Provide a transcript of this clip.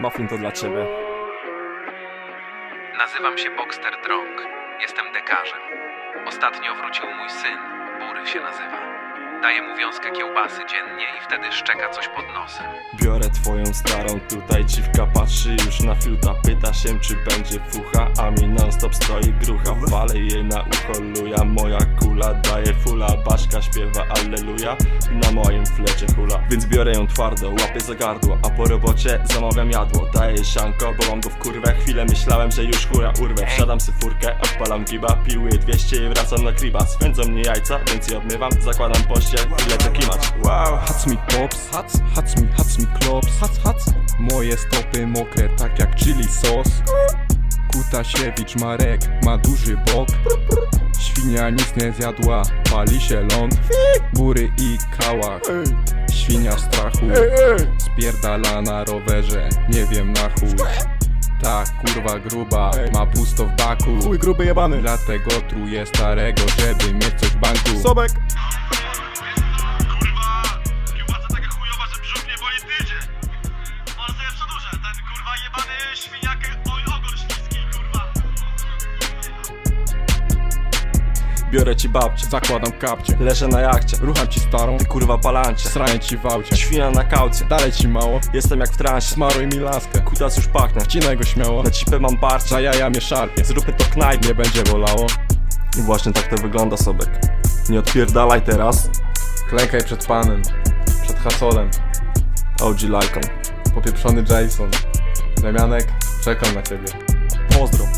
Muffin to dla ciebie. Nazywam się Boxster Drong. Jestem dekarzem. Ostatnio wrócił mój syn. Bury się nazywa. Daję mu wiązkę kiełbasy dziennie i wtedy szczeka coś pod nosem. Biorę twoją starą, tutaj dziwka patrzy już na fiuta Pyta się czy będzie fucha, a mi non stop stoi grucha. Walę jej na ucho luja, moja kula daje fula Baszka śpiewa alleluja, na moim flecie hula. Więc biorę ją twardo, łapię za gardło A po robocie zamawiam jadło. Daję sianko, bo mam go w kurwę Chwilę myślałem, że już hura urwę. Wsiadam w furkę, odpalam giba Piłuję 200 i wracam na kriba. Swędzą mnie jajca, więc je odmywam Zakładam pościel i lecę kimać Wow Hac mi pops, hac, hac mi, hac mi klops, hac, hac Moje stopy mokre tak jak chili sos. Kutasiewicz Marek ma duży bok. Świnia nic nie zjadła, pali się ląd. Góry i kałach, świnia w strachu. Spierdala na rowerze, nie wiem na chuj. Ta kurwa gruba ma pusto w baku. Chuj gruby jebany. Dlatego truje starego, żeby mieć coś w banku. Sobek Biorę ci babcię, Zakładam kapcie, leżę na jachcie rucham ci starą Ty kurwa palancie. Sraję ci w aucie Świna na kaucję Dalej ci mało, Jestem jak w transie smaruj mi laskę Kutas już pachnie. Wcinaj go śmiało, Na cipę mam barcie za jaja mnie szarpie. Zróbmy to knajpie Nie będzie bolało. I właśnie tak to wygląda Sobek. Nie odpierdalaj teraz. Klękaj przed panem Przed hasolem. OG lajką. Popieprzony Jason. Damianek, czekam na ciebie. Pozdro